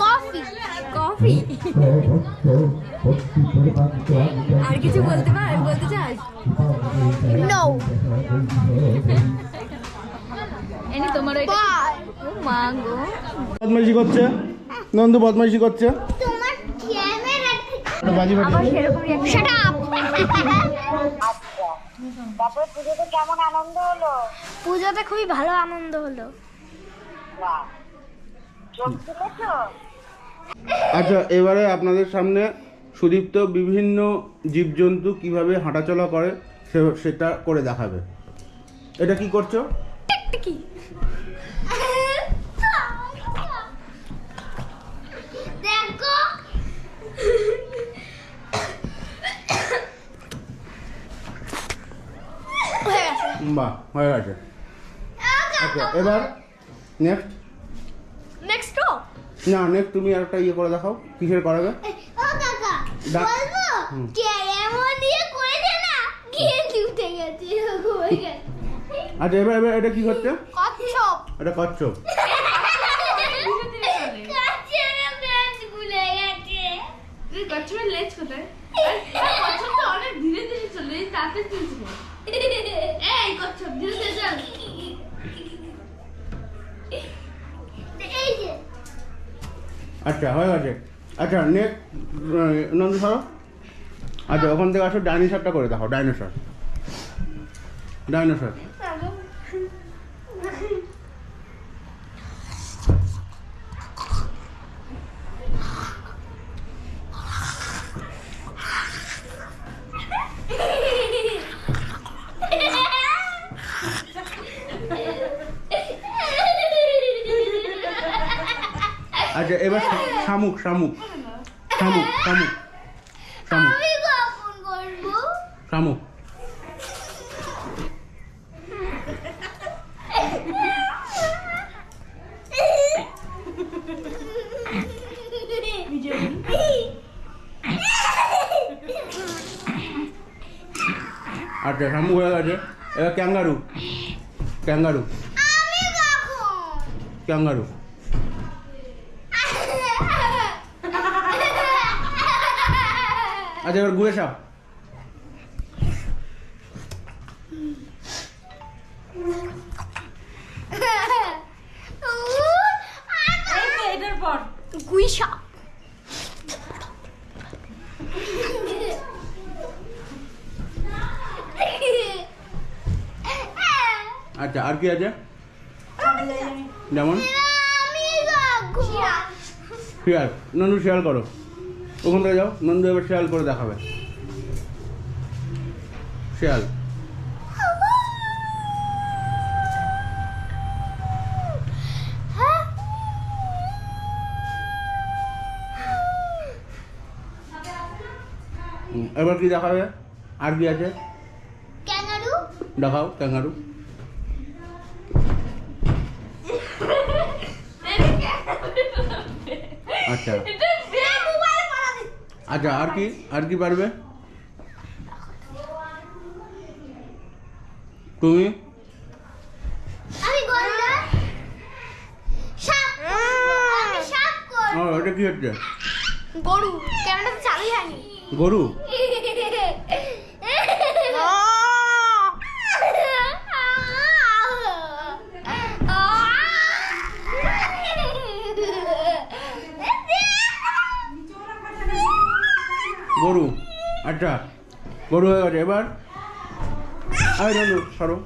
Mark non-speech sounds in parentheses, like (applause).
Coffee coffee আর কিছু বলতে পার বলতে চাস নো তোমার গো বদমাইশি করছে। নন্দু বদমাইশি করছে। ওটা বাজি ফাটি আবার সেরকমই শাট আপ তারপরে পুজোতে কেমন আনন্দ হলো? পুজোতে খুবই ভালো আনন্দ হলো। আচ্ছা এবারে আপনাদের সামনে সুদীপ্ত বিভিন্ন জীবজন্তু কীভাবে হাঁটাচলা করে সে- সেটা করে দেখাবে। এটা কি করছ কি দেখো হয়ে গেছে বাহ হয়ে গেছে আচ্ছা এবার নেক্সট নেক্সট না নেক্সট তুমি একটা ইয়ে করে দেখাও কিসের করাবে বলব। দিয়ে করেছে না গিয়ে উঠে গেছে হয়ে আচ্ছা এবার এবার এটা কি হচ্ছে কচ্ছপ। এটা কচ্ছপ। কচ্ছপের লেজ কোথায়? আর কচ্ছপ তো অনেক ধীরে ধীরে চলে তাতে তুলছিল আচ্ছা হয়ে গেছে। আচ্ছা নেক্সট নন্দ সর। আচ্ছা ওখান থেকে আসো ডাইনোসরটা করে দেখো ডাইনোসর ডাইনোসর আচ্ছা এবার শামুক শামুক। শামুক শামুক শামুক। শামুক। আচ্ছা শামুক হয়ে গেছে। এবার ক্যাঙ্গারু। ক্যাঙ্গারু। ক্যাঙ্গারু। আচ্ছা এবার গুয়ে সাপ এটার পর। গুইসা আচ্ছা আর কি আছে? যেমন? শিয়াল। নন্দু শিয়াল করো। ওখান থেকে যাও নন্দু এবার শিয়াল করে দেখাবে। শেয়াল। এবার কি দেখাবে? আর কি আছে? ক্যাঙ্গারু। দেখাও ক্যাঙ্গারু। আচ্ছা। আচ্ছা আর কি আর কি পারবে? তুমি? ও এটা কি হচ্ছে? গরু ক্যামেরাটা চালু হয়নি। গরু? (laughs) গরু। আচ্ছা গরু হয়ে গেছে। এবার আরে সরো।